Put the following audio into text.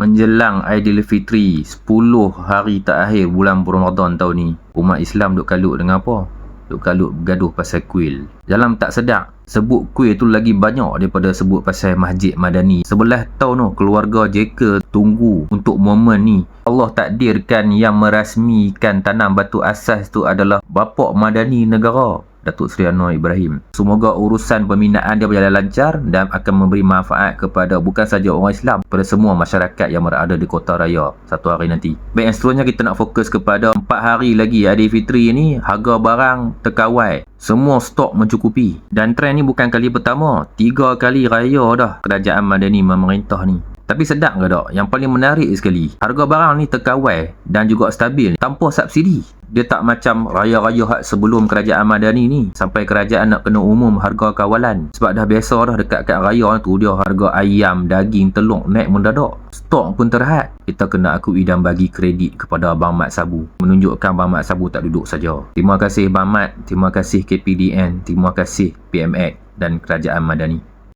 menjelang Aidilfitri 10 hari terakhir bulan Ramadan tahun ni umat Islam duk kalut dengan apa? Duk kalut bergaduh pasal kuil. Dalam tak sedar sebut kuil tu lagi banyak daripada sebut pasal masjid madani. Sebelah tahun tu keluarga JK tunggu untuk momen ni. Allah takdirkan yang merasmikan tanam batu asas tu adalah bapak madani negara Datuk Seri Anwar Ibrahim. Semoga urusan pembinaan dia berjalan lancar dan akan memberi manfaat kepada bukan saja orang Islam, kepada semua masyarakat yang berada di kota raya satu hari nanti. Baik, yang seterusnya kita nak fokus kepada 4 hari lagi Aidilfitri ni, harga barang terkawal. Semua stok mencukupi. Dan trend ni bukan kali pertama. Tiga kali raya dah kerajaan Madani memerintah ni. Tapi sedap ke tak? Yang paling menarik sekali, harga barang ni terkawal dan juga stabil tanpa subsidi. Dia tak macam raya-raya hak sebelum kerajaan Madani ni. Sampai kerajaan nak kena umum harga kawalan. Sebab dah biasa dah dekat-dekat raya tu dia harga ayam, daging, telur naik mendadak. Stok pun terhad. Kita kena akui dan bagi kredit kepada Abang Mat Sabu. Menunjukkan Abang Mat Sabu tak duduk saja. Terima kasih Abang Mat. Terima kasih KPDN. Terima kasih PMX dan kerajaan Madani.